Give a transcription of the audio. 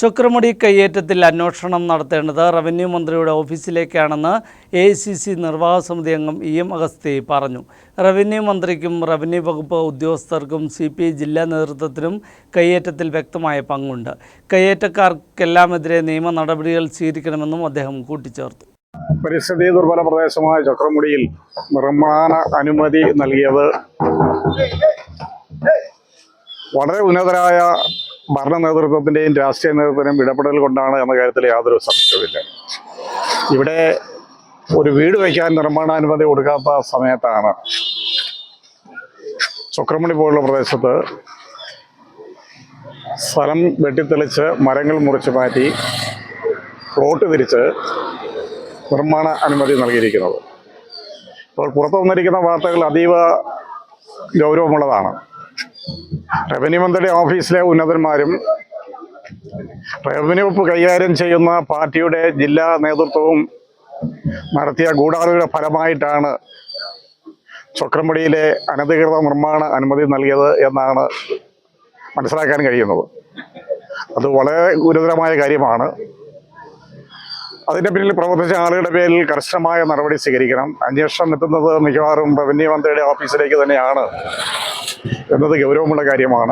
ചുക്രമുടി കയ്യേറ്റത്തിൽ അന്വേഷണം നടത്തേണ്ടത് റവന്യൂ മന്ത്രിയുടെ ഓഫീസിലേക്കാണെന്ന് എ സി സി നിർവാഹക സമിതി അംഗം ഇ എം അഗസ്തി പറഞ്ഞു. റവന്യൂ മന്ത്രിക്കും റവന്യൂ വകുപ്പ് ഉദ്യോഗസ്ഥർക്കും സി പി ഐ ജില്ലാ നേതൃത്വത്തിനും കയ്യേറ്റത്തിൽ വ്യക്തമായ പങ്കുണ്ട്. കയ്യേറ്റക്കാർക്കെല്ലാമെതിരെ നിയമ നടപടികൾ സ്വീകരിക്കണമെന്നും അദ്ദേഹം കൂട്ടിച്ചേർത്തു. പരിസ്ഥിതി ദുർബല പ്രദേശമായ ചക്രമുടിയിൽ നിർമ്മാണ അനുമതി നൽകിയത് വളരെ ഉന്നതരായ ഭരണ നേതൃത്വത്തിന്റെയും രാഷ്ട്രീയ നേതൃത്വത്തിന്റെയും ഇടപെടൽ കൊണ്ടാണ് എന്ന കാര്യത്തിൽ യാതൊരു സംശയവുമില്ല. ഇവിടെ ഒരു വീട് വയ്ക്കാൻ നിർമ്മാണാനുമതി കൊടുക്കാത്ത സമയത്താണ് ചുക്രമണി പോലുള്ള പ്രദേശത്ത് സ്ഥലം വെട്ടിത്തെളിച്ച് മരങ്ങൾ മുറിച്ച് മാറ്റി പ്ലോട്ട് തിരിച്ച് നിർമ്മാണ അനുമതി നൽകിയിരിക്കുന്നത്. അപ്പോൾ പുറത്തു വന്നിരിക്കുന്ന വാർത്തകൾ അതീവ ഗൗരവമുള്ളതാണ്. റവന്യൂ മന്ത്രിയുടെ ഓഫീസിലെ ഉന്നതന്മാരും റവന്യൂ വകുപ്പ് കൈകാര്യം ചെയ്യുന്ന പാർട്ടിയുടെ ജില്ലാ നേതൃത്വവും നടത്തിയ ഗൂഢാലോചന ഫലമായിട്ടാണ് ചൊക്രമ്പടിയിലെ അനധികൃത നിർമ്മാണ അനുമതി നൽകിയത് എന്നാണ് മനസ്സിലാക്കാൻ കഴിയുന്നത്. അത് വളരെ ഗുരുതരമായ കാര്യമാണ്. അതിന്റെ പിന്നിൽ പ്രവർത്തിച്ച ആളുകളുടെ പേരിൽ കർശനമായ നടപടി സ്വീകരിക്കണം. അന്വേഷണം എത്തുന്നത് മിക്കവാറും റവന്യൂ മന്ത്രിയുടെ ഓഫീസിലേക്ക് തന്നെയാണ്. എന്നത് ഗൗരവമുള്ള കാര്യമാണ്.